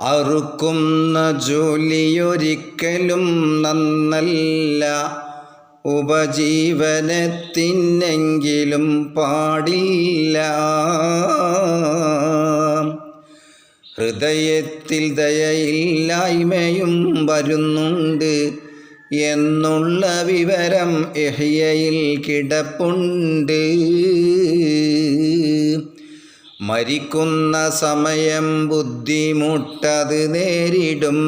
അറുക്കുന്ന ജോലിയൊരിക്കലും നന്നല്ല. ഉപജീവനത്തിനെങ്കിലും പാടില്ല. ഹൃദയത്തിൽ ദയയില്ലായ്മയും വരുന്നുണ്ട്. എന്നുള്ള വിവരം എഹ്യയിൽ കിടപ്പുണ്ട്. മരിക്കുന്ന സമയം ബുദ്ധിമുട്ടത് നേരിടും.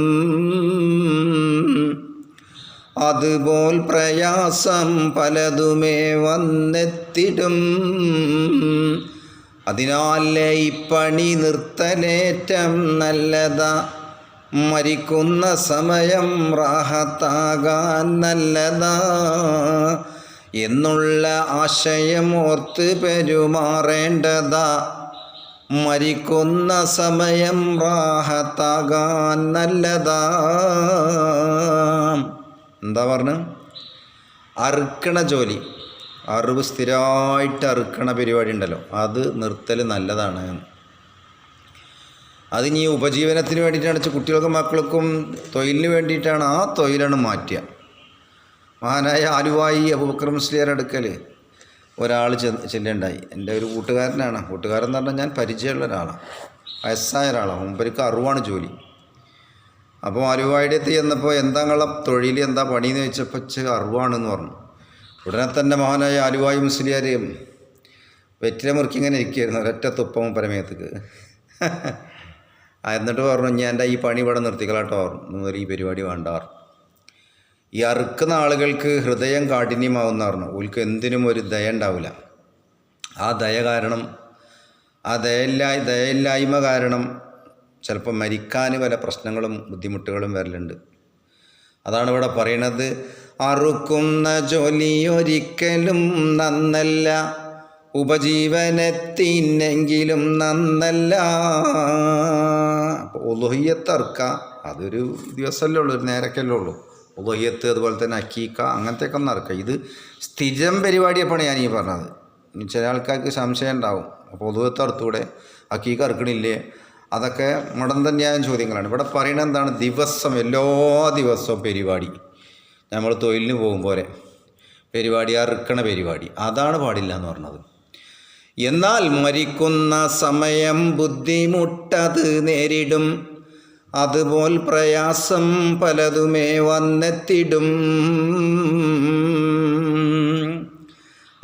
അതുപോൽ പ്രയാസം പലതുമേ വന്നെത്തിടും. അതിനാലേ ഇപ്പണി നിർത്തലേറ്റം നല്ലതാ. മരിക്കുന്ന സമയം റാഹത്താകാൻ നല്ലതാ. എന്നുള്ള ആശയം ഓർത്ത് പെരുമാറേണ്ടതാ. മരിക്കുന്ന സമയം റാഹത്താകാൻ നല്ലതാ. എന്താ പറഞ്ഞു? അറുക്കണ ജോലി. അറിവ് സ്ഥിരമായിട്ട് അറുക്കണ പരിപാടി ഉണ്ടല്ലോ. അത് നിർത്തൽ നല്ലതാണ്. അത് ഇനി ഉപജീവനത്തിന് വേണ്ടിയിട്ടാണ് കുട്ടികൾക്കും മക്കൾക്കും തൊഴിലിന് വേണ്ടിയിട്ടാണ് ആ തൊഴിലാണ് മാറ്റുക. മഹാനായ ആലുവായി അബൂബക്കർ മുസ്ലിയാർ ഒരാൾ ചെല്ലുണ്ടായി. എന്റെ ഒരു കൂട്ടുകാരനാണ്. കൂട്ടുകാരൻ എന്ന് പറഞ്ഞാൽ ഞാൻ പരിചയമുള്ള ഒരാളാണ്. വയസ്സായ ഒരാളാണ്. മുമ്പർക്ക് അറിവാണ് ജോലി. അപ്പോൾ ആലുവായുടെ എത്തി ചെന്നപ്പോൾ എന്താ നിങ്ങളെ തൊഴിൽ എന്താ പണി എന്ന് ചോദിച്ചപ്പോൾ അറിവാണെന്ന് പറഞ്ഞു. ഉടനെ തന്നെ മഹാനായ ആലുവായി മുസ്ലിയാരെയും വെറ്റില മുറുക്കി ഇങ്ങനെ ഇരിക്കുകയായിരുന്നു. ഒരൊറ്റ തുപ്പവും പരമയത്തേക്ക്. എന്നിട്ട് പറഞ്ഞു ഞാൻ എന്റെ ഈ പണി ഇവിടെ നിർത്തിക്കളാട്ടോ പറഞ്ഞു. ഈ പരിപാടി വേണ്ട. പറഞ്ഞു ഈ അറുക്കുന്ന ആളുകൾക്ക് ഹൃദയം കാഠിന്യമാവുന്ന പറഞ്ഞു ഓൽക്ക് എന്തിനും ഒരു ദയ ഉണ്ടാവില്ല ആ ദയ കാരണം ആ ദയയില്ലാ ദയയില്ലായ്മ കാരണം ചിലപ്പോൾ മരിക്കാൻ പല പ്രശ്നങ്ങളും ബുദ്ധിമുട്ടുകളും വരലുണ്ട്. അതാണ് ഇവിടെ പറയണത്. അറുക്കുന്ന ജോലി ഒരിക്കലും നന്നല്ല. ഉപജീവനത്തിനെങ്കിലും നന്നല്ല. ഉലുഹിയത്തർക്ക അതൊരു ദിവസമല്ലേ ഉള്ളൂ ഒരു നേരക്കല്ലേ ഉള്ളൂ. ഉലുഹിയത്ത് അതുപോലെ തന്നെ അക്കീക്ക അങ്ങനത്തെയൊക്കെ നടക്കുക. ഇത് സ്ഥിരം പരിപാടിയപ്പോൾ ഞാൻ ഈ പറഞ്ഞത് ചില ആൾക്കാർക്ക് സംശയം ഉണ്ടാവും. അപ്പോൾ ഉലുഹത്ത് അറുത്തൂടെ അക്കീക്ക അറുക്കണില്ലേ അതൊക്കെ മുടൻ തന്നെയായ ചോദ്യങ്ങളാണ്. ഇവിടെ പറയുന്നത് എന്താണ്? ദിവസം എല്ലാ ദിവസവും പരിപാടി. നമ്മൾ തൊഴിലിന് പോകും പോലെ. പരിപാടി അറുക്കണ പരിപാടി. അതാണ് പാടില്ല എന്ന് പറഞ്ഞത്. എന്നാൽ മരിക്കുന്ന സമയം ബുദ്ധിമുട്ടത് നേരിടും. അതുപോൽ പ്രയാസം പലതുമേ വന്നെത്തിടും.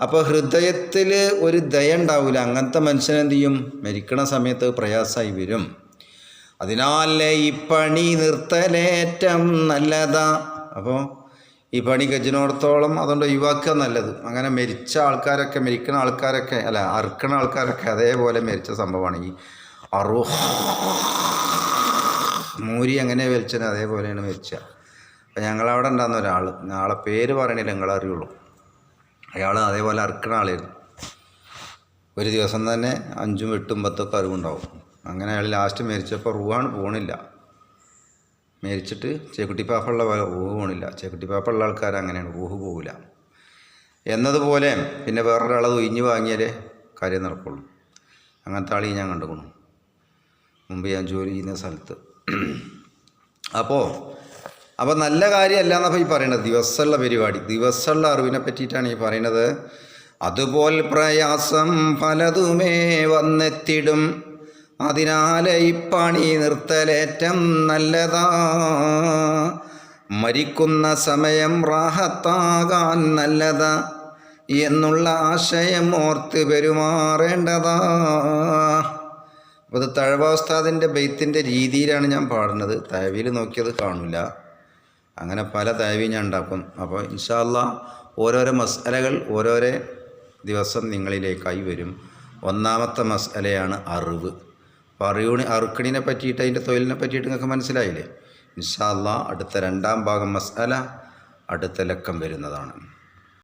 അപ്പോൾ ഹൃദയത്തിൽ ഒരു ദയ ഉണ്ടാവില്ല അങ്ങനത്തെ മനുഷ്യൻ എന്ത് ചെയ്യും? മരിക്കണ സമയത്ത് പ്രയാസമായി വരും. അതിനാലേ ഈ പണി നിർത്തലേറ്റം നല്ലതാ. അപ്പോൾ ഈ പണി ഗജനോടത്തോളം അതുകൊണ്ട് ഒഴിവാക്കുക നല്ലത്. അങ്ങനെ മരിച്ച ആൾക്കാരൊക്കെ മരിക്കുന്ന ആൾക്കാരൊക്കെ അല്ല അറുക്കണ ആൾക്കാരൊക്കെ അതേപോലെ മരിച്ച സംഭവമാണ് ഈ അറു മൂരി എങ്ങനെ വലിച്ചത് അതേപോലെയാണ് വലിച്ച. അപ്പം ഞങ്ങളവിടെ ഉണ്ടാകുന്ന ഒരാൾ ആളെ പേര് പറയണില്ല നിങ്ങളറിയുള്ളൂ. അയാൾ അതേപോലെ അറുക്കണ ആളായിരുന്നു. ഒരു ദിവസം തന്നെ അഞ്ചും എട്ടും പത്തൊക്കെ അറിവുണ്ടാവും. അങ്ങനെ അയാൾ ലാസ്റ്റ് മരിച്ചപ്പോൾ റൂവാണ് പോണില്ല. മരിച്ചിട്ട് ചേക്കുട്ടിപ്പാപ്പുള്ള പോലെ റൂഹ് പോണില്ല. ചേക്കുട്ടിപ്പാപ്പുള്ള ആൾക്കാർ അങ്ങനെയാണ് റൂഹ് പോകില്ല എന്നതുപോലെ പിന്നെ വേറൊരാളെ ഒഴിഞ്ഞു വാങ്ങിയാലേ കാര്യം നടക്കുള്ളൂ. അങ്ങനത്തെ ആളീ ഞാൻ കണ്ടുകൊള്ളു മുമ്പ് ഞാൻ ജോലി ചെയ്യുന്ന സ്ഥലത്ത്. അപ്പോൾ അപ്പോൾ നല്ല കാര്യമല്ല എന്നപ്പോൾ ഈ പറയുന്നത് ദിവസമുള്ള പരിപാടി ദിവസമുള്ള അറിവിനെ പറ്റിയിട്ടാണ് ഈ പറയുന്നത്. അതുപോൽ പ്രയാസം പലതുമേ വന്നെത്തിടും. അതിനാൽ ഈ പണി നിർത്തലേറ്റം നല്ലതാ. മരിക്കുന്ന സമയം റാഹത്താകാൻ നല്ലതാ എന്നുള്ള ആശയം ഓർത്ത് പെരുമാറേണ്ടതാ. അപ്പോൾ ഇത് തഴവാസ്താദിന്റെ ബെയ്ത്തിന്റെ രീതിയിലാണ് ഞാൻ പാടുന്നത്. തയവിയിൽ നോക്കിയത് കാണില്ല അങ്ങനെ പല തയവിയും ഞാൻ ഉണ്ടാക്കും. അപ്പോൾ ഇൻഷാല്ല ഓരോരോ മസാലകൾ ഓരോരോ ദിവസം നിങ്ങളിലേക്കായി വരും. ഒന്നാമത്തെ മസാലയാണ് അറിവ്. അപ്പോൾ അറിവിന് അറുക്കണിനെ പറ്റിയിട്ട് അതിന്റെ തൊഴിലിനെ പറ്റിയിട്ട് നിങ്ങൾക്ക് മനസ്സിലായില്ലേ? ഇൻഷാല്ല അടുത്ത രണ്ടാം ഭാഗം മസാല അടുത്ത ലക്കം വരുന്നതാണ്.